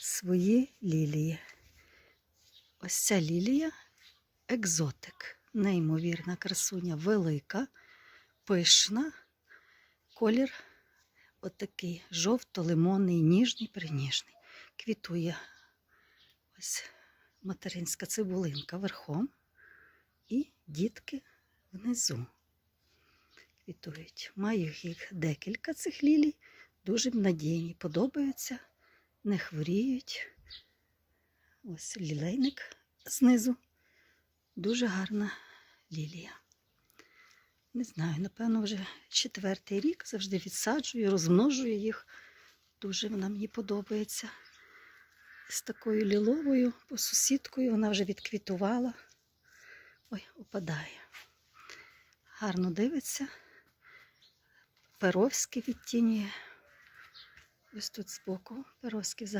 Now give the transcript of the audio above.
свої лілії. Ось ця лілія екзотик. Неймовірна красуня, велика, пишна. Колір отакий жовто-лимонний, ніжний, приніжний. Квітує ось материнська цибулинка верхом і дітки внизу квітують. Маю їх декілька цих лілій, дуже надійні, подобаються, не хворіють. Ось лілейник знизу. Дуже гарна лілія. Не знаю, напевно, вже четвертий рік завжди відсаджую, розмножую їх. Дуже вона мені подобається. З такою ліловою по сусідкою вона вже відквітувала. Ой, опадає. Гарно дивиться. Перовський відтінює. Ось тут збоку Перовський